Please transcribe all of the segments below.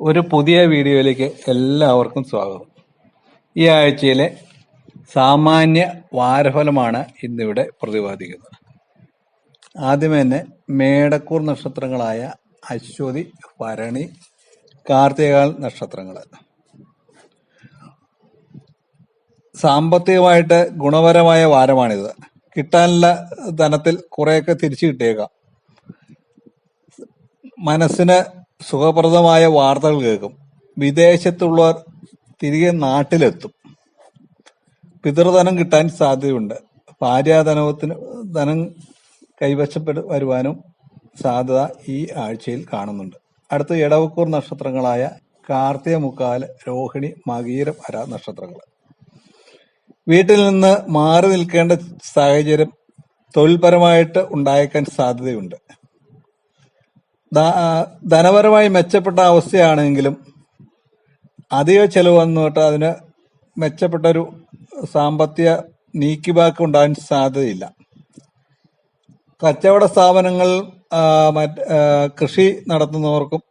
ഒരു പുതിയ വീഡിയോയിലേക്ക് എല്ലാവർക്കും സ്വാഗതം. ഈ ആഴ്ചയിലെ സാമാന്യ വാരഫലമാണ് ഇന്നിവിടെ പ്രതിപാദിക്കുന്നത്. ആദ്യമേ തന്നെ മേടക്കൂർ നക്ഷത്രങ്ങളായ അശ്വതി ഭരണി കാർത്തികാൽ നക്ഷത്രങ്ങൾ സാമ്പത്തികമായിട്ട് ഗുണപരമായ വാരമാണിത്. കിട്ടാനുള്ള ധനത്തിൽ കുറേയൊക്കെ തിരിച്ചു കിട്ടിയേക്കാം. മനസ്സിന് സുഖപ്രദമായ വാർത്തകൾ കേൾക്കും. വിദേശത്തുള്ളവർ തിരികെ നാട്ടിലെത്തും. പിതൃധനം കിട്ടാൻ സാധ്യതയുണ്ട്. ഭാര്യാധനത്തിന് ധനം കൈവശപ്പെട്ട് വരുവാനും സാധ്യത ഈ ആഴ്ചയിൽ കാണുന്നുണ്ട്. അടുത്ത ഇടവക്കൂർ നക്ഷത്രങ്ങളായ കാർത്തിക മുക്കാൽ രോഹിണി മകീരം അര നക്ഷത്രങ്ങൾ. വീട്ടിൽ നിന്ന് മാറി നിൽക്കേണ്ട സാഹചര്യം തൊഴിൽപരമായിട്ട് ഉണ്ടായേക്കാൻ സാധ്യതയുണ്ട്. ധനപരമായി മെച്ചപ്പെട്ട അവസ്ഥയാണെങ്കിലും അധിക ചെലവ് വന്നിട്ട് അതിന് മെച്ചപ്പെട്ട ഒരു സാമ്പത്തിക നീക്കിബാക്ക് ഉണ്ടാകാൻ സാധ്യതയില്ല. കച്ചവട സ്ഥാപനങ്ങൾ മറ്റ് കൃഷി നടത്തുന്നവർക്കും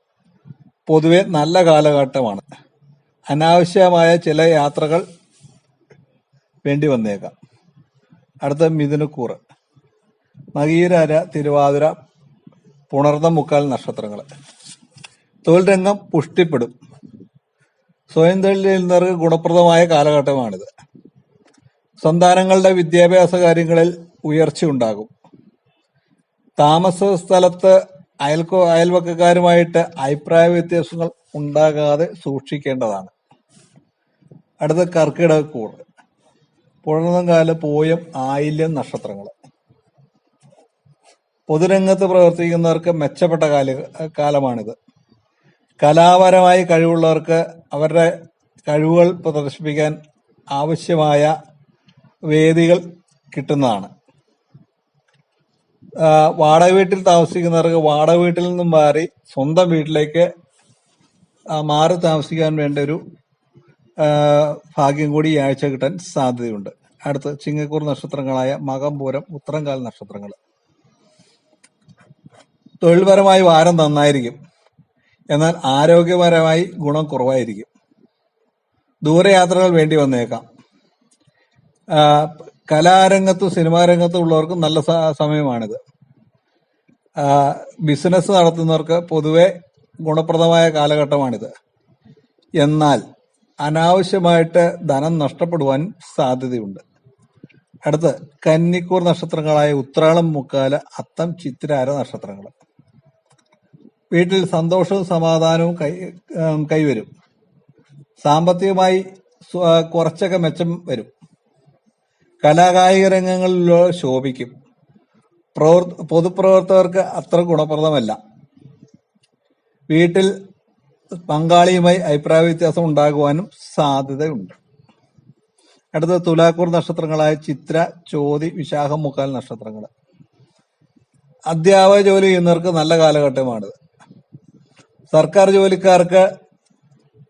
പൊതുവെ നല്ല കാലഘട്ടമാണ്. അനാവശ്യമായ ചില യാത്രകൾ വേണ്ടി വന്നേക്കാം. അടുത്ത മിഥുനക്കൂറ്. മകീരര തിരുവാതിര പുണർന്ന മുക്കാൽ നക്ഷത്രങ്ങൾ തൊഴിൽ രംഗം പുഷ്ടിപ്പെടും. സ്വയം തൊഴിലുന്നവർക്ക് ഗുണപ്രദമായ കാലഘട്ടമാണിത്. സന്താനങ്ങളുടെ വിദ്യാഭ്യാസ കാര്യങ്ങളിൽ ഉയർച്ച ഉണ്ടാകും. താമസ സ്ഥലത്ത് അയൽക്കോ അയൽവക്കക്കാരുമായിട്ട് അഭിപ്രായ വ്യത്യാസങ്ങൾ ഉണ്ടാകാതെ സൂക്ഷിക്കേണ്ടതാണ്. അടുത്ത കർക്കിടക കർക്കിടകക്കൂർ കാലം പോയം ആയില്യം നക്ഷത്രങ്ങൾ പൊതുരംഗത്ത് പ്രവർത്തിക്കുന്നവർക്ക് മെച്ചപ്പെട്ട കാല കാലമാണിത്. കലാപരമായി കഴിവുള്ളവർക്ക് അവരുടെ കഴിവുകൾ പ്രദർശിപ്പിക്കാൻ ആവശ്യമായ വേദികൾ കിട്ടുന്നതാണ്. ആ, വാടക വീട്ടിൽ താമസിക്കുന്നവർക്ക് വാടക വീട്ടിൽ നിന്നും മാറി സ്വന്തം വീട്ടിലേക്ക് മാറി താമസിക്കാൻ വേണ്ട ഒരു ഭാഗ്യം കൂടി ഈ ആഴ്ച കിട്ടാൻ സാധ്യതയുണ്ട്. അടുത്ത് ചിങ്ങക്കൂർ നക്ഷത്രങ്ങളായ മകം പൂരം ഉത്തരംകാൽ നക്ഷത്രങ്ങൾ. തൊഴിൽപരമായി വാരം നന്നായിരിക്കും. എന്നാൽ ആരോഗ്യപരമായി ഗുണം കുറവായിരിക്കും. ദൂരയാത്രകൾ വേണ്ടി വന്നേക്കാം. കലാരംഗത്തും സിനിമാ രംഗത്തും ഉള്ളവർക്കും നല്ല സമയമാണിത്. ബിസിനസ് നടത്തുന്നവർക്ക് പൊതുവെ ഗുണപ്രദമായ കാലഘട്ടമാണിത്. എന്നാൽ അനാവശ്യമായിട്ട് ധനം നഷ്ടപ്പെടുവാൻ സാധ്യതയുണ്ട്. അടുത്ത് കന്നിക്കൂർ നക്ഷത്രങ്ങളായ ഉത്രാളം മുക്കാല അത്തം ചിത്തിരാര നക്ഷത്രങ്ങൾ. വീട്ടിൽ സന്തോഷവും സമാധാനവും കൈ കൈവരും. സാമ്പത്തികമായി കുറച്ചൊക്കെ മെച്ചം വരും. കലാകായിക രംഗങ്ങളിലോ ശോഭിക്കും. പ്രവർ പൊതുപ്രവർത്തകർക്ക് അത്ര ഗുണപ്രദമല്ല. വീട്ടിൽ പങ്കാളിയുമായി അഭിപ്രായ വ്യത്യാസം ഉണ്ടാകുവാനും സാധ്യതയുണ്ട്. അടുത്ത തുലാക്കൂർ നക്ഷത്രങ്ങളായ ചിത്ര ചോതി വിശാഖം മുക്കാൽ നക്ഷത്രങ്ങൾ അധ്യാപക ജോലി ചെയ്യുന്നവർക്ക് നല്ല കാലഘട്ടമാണിത്. സർക്കാർ ജോലിക്കാർക്ക്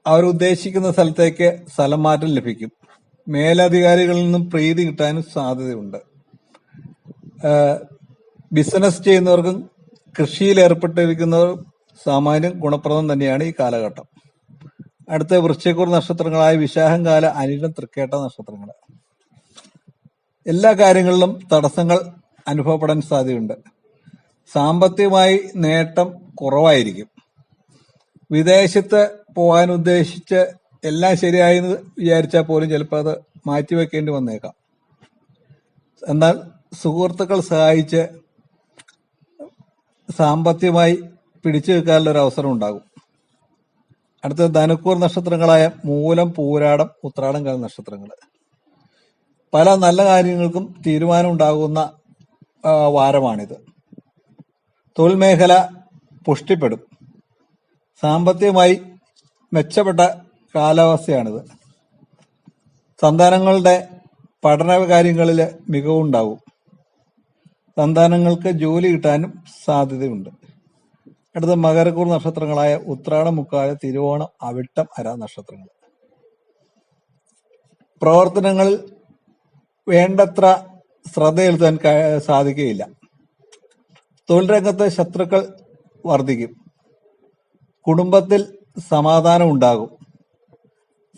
അവരുദ്ദേശിക്കുന്ന സ്ഥലത്തേക്ക് സ്ഥലം മാറ്റം ലഭിക്കും. മേലധികാരികളിൽ നിന്നും പ്രീതി കിട്ടാനും സാധ്യതയുണ്ട്. ബിസിനസ് ചെയ്യുന്നവർക്കും കൃഷിയിൽ ഏർപ്പെട്ടിരിക്കുന്നവർ സാമാന്യം ഗുണപ്രദം തന്നെയാണ് ഈ കാലഘട്ടം. അടുത്ത വൃശ്ചിക്കൂർ നക്ഷത്രങ്ങളായ വിശാഖം കാല അനിഴം തൃക്കേട്ട നക്ഷത്രങ്ങൾ. എല്ലാ കാര്യങ്ങളിലും തടസ്സങ്ങൾ അനുഭവപ്പെടാൻ സാധ്യതയുണ്ട്. സാമ്പത്തികമായി നേട്ടം കുറവായിരിക്കും. വിദേശത്ത് പോകാൻ ഉദ്ദേശിച്ച് എല്ലാം ശരിയായി എന്ന് വിചാരിച്ചാൽ പോലും ചിലപ്പോൾ അത് മാറ്റിവെക്കേണ്ടി വന്നേക്കാം. എന്നാൽ സുഹൃത്തുക്കൾ സഹായിച്ച് സാമ്പത്തികമായി പിടിച്ചു വെക്കാനുള്ള ഒരു അവസരം ഉണ്ടാകും. അടുത്ത ധനുക്കൂർ നക്ഷത്രങ്ങളായ മൂലം പൂരാടം ഉത്രാടം കാല നക്ഷത്രങ്ങൾ. പല നല്ല കാര്യങ്ങൾക്കും തീരുമാനം ഉണ്ടാകുന്ന വാരമാണിത്. തൊഴിൽ മേഖല പുഷ്ടിപ്പെടും. സാമ്പത്തികമായി മെച്ചപ്പെട്ട കാലാവസ്ഥയാണിത്. സന്താനങ്ങളുടെ പഠന കാര്യങ്ങളിൽ മികവുണ്ടാവും. സന്താനങ്ങൾക്ക് ജോലി കിട്ടാനും സാധ്യതയുണ്ട്. അടുത്ത മകരക്കൂർ നക്ഷത്രങ്ങളായ ഉത്രാട മുക്കാല തിരുവോണം അവിട്ടം അര നക്ഷത്രങ്ങൾ. പ്രവർത്തനങ്ങളിൽ വേണ്ടത്ര ശ്രദ്ധ ചെലുത്താൻ സാധിക്കുകയില്ല. തൊഴിൽ രംഗത്ത് ശത്രുക്കൾ വർദ്ധിക്കും കുടുംബത്തിൽ സമാധാനം ഉണ്ടാകും.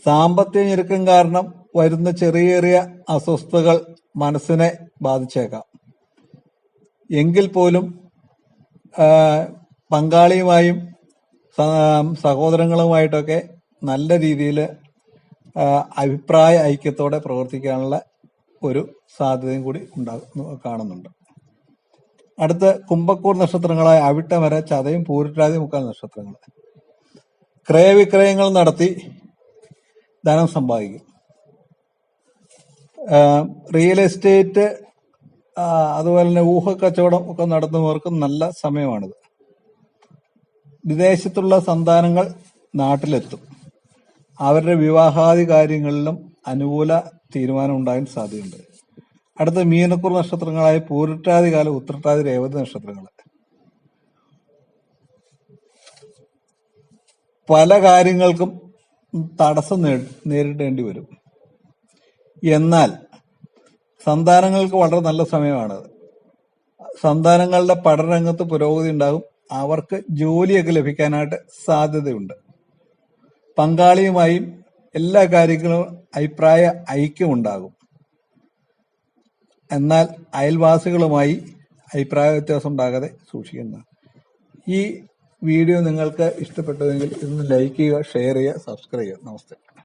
സാമ്പത്തിക ഞെരുക്കം കാരണം വരുന്ന ചെറിയ ചെറിയ അസ്വസ്ഥതകൾ മനസ്സിനെ ബാധിച്ചേക്കാം. എങ്കിൽ പോലും പങ്കാളിയുമായും സഹോദരങ്ങളുമായിട്ടൊക്കെ നല്ല രീതിയിൽ അഭിപ്രായ ഐക്യത്തോടെ പ്രവർത്തിക്കാനുള്ള ഒരു സാധ്യതയും കൂടി ഉണ്ടാകുന്നു കാണുന്നുണ്ട്. അടുത്ത കുംഭക്കൂർ നക്ഷത്രങ്ങളായ അവിട്ടമര ചതയും പൂരിട്ടാതി മുക്കാൽ നക്ഷത്രങ്ങൾ. ക്രയവിക്രയങ്ങൾ നടത്തി ധനം സമ്പാദിക്കും. റിയൽ എസ്റ്റേറ്റ് അതുപോലെ തന്നെ ഊഹക്കച്ചവടം ഒക്കെ നടത്തുന്നവർക്ക് നല്ല സമയമാണിത്. വിദേശത്തുള്ള സന്താനങ്ങൾ നാട്ടിലെത്തും. അവരുടെ വിവാഹാദി കാര്യങ്ങളിലും അനുകൂല തീരുമാനം ഉണ്ടാകാൻ സാധ്യതയുണ്ട്. അടുത്ത മീനക്കുറ നക്ഷത്രങ്ങളായ പൂരട്ടാതി കാലം ഉത്രട്ടാതി രേവതി നക്ഷത്രങ്ങൾ പല കാര്യങ്ങൾക്കും തടസ്സം നേരിടേണ്ടി വരും. എന്നാൽ സന്താനങ്ങൾക്ക് വളരെ നല്ല സമയമാണ്. സന്താനങ്ങളുടെ പഠനരംഗത്ത് പുരോഗതി ഉണ്ടാകും. അവർക്ക് ജോലിയൊക്കെ ലഭിക്കാനായിട്ട് സാധ്യതയുണ്ട്. പങ്കാളിയുമായും എല്ലാ കാര്യങ്ങളും അഭിപ്രായ ഐക്യമുണ്ടാകും എന്നാൽ അയൽവാസികളുമായി അഭിപ്രായ വ്യത്യാസം ഉണ്ടാകാതെ സൂക്ഷിക്കുന്ന. ഈ വീഡിയോ നിങ്ങൾക്ക് ഇഷ്ടപ്പെട്ടുവെങ്കിൽ ഇതൊന്ന് ലൈക്ക് ചെയ്യുക ഷെയർ ചെയ്യുക സബ്സ്ക്രൈബ് ചെയ്യുക. നമസ്തേ.